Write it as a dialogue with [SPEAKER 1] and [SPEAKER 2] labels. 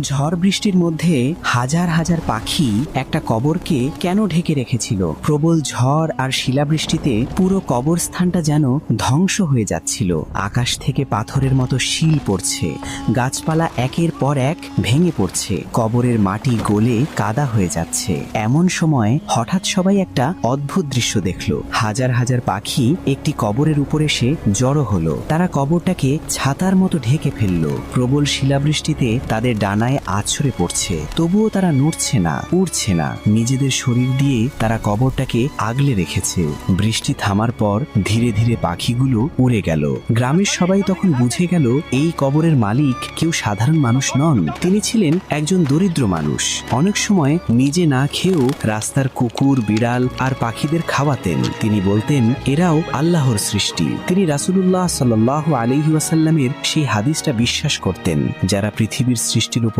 [SPEAKER 1] ঝড় বৃষ্টির মধ্যে হাজার হাজার পাখি একটা কবরকে কেন ঢেকে রেখেছিল? প্রবল ঝড় আর শিলাবৃষ্টিতে পুরো কবরস্থানটা যেন ধ্বংস হয়ে যাচ্ছিল। আকাশ থেকে পাথরের মতো শিল পড়ছে। গাছপালা একের পর এক ভেঙে পড়ছে। কবরের মাটি গলে কাদা হয়ে যাচ্ছে। এমন সময় হঠাৎ সবাই একটা অদ্ভুত দৃশ্য দেখল। হাজার হাজার পাখি একটি কবরের উপর এসে জড়ো হলো। তারা কবরটাকে ছাতার মতো ঢেকে ফেলল। প্রবল শিলাবৃষ্টিতে তাদের ডানায় আছড়ে পড়ছে। তবুও তারা নড়ছে না, উড়ছে না। নিজেদের শরীর দিয়ে তারা কবরটাকে আগলে রেখেছে। বৃষ্টি থামার পর ধীরে ধীরে পাখিগুলো উড়ে গেল। গ্রামের সবাই তখন বুঝে গেল, এই কবরের মালিক কেউ সাধারণ মানুষ নন। তিনি ছিলেন একজন দরিদ্র মানুষ। অনেক সময় নিজে না খেয়েও রাস্তার কুকুর, বিড়াল আর পাখিদের খাওয়াতেন। তিনি বলতেন, এরাও আল্লাহর সৃষ্টি। তিনি রাসূলুল্লাহ সাল্লাহ আলহি ওয়াসাল্লামের সেই হাদিসটা বিশ্বাস করতেন। যারা পৃথিবীর সৃষ্টির উপর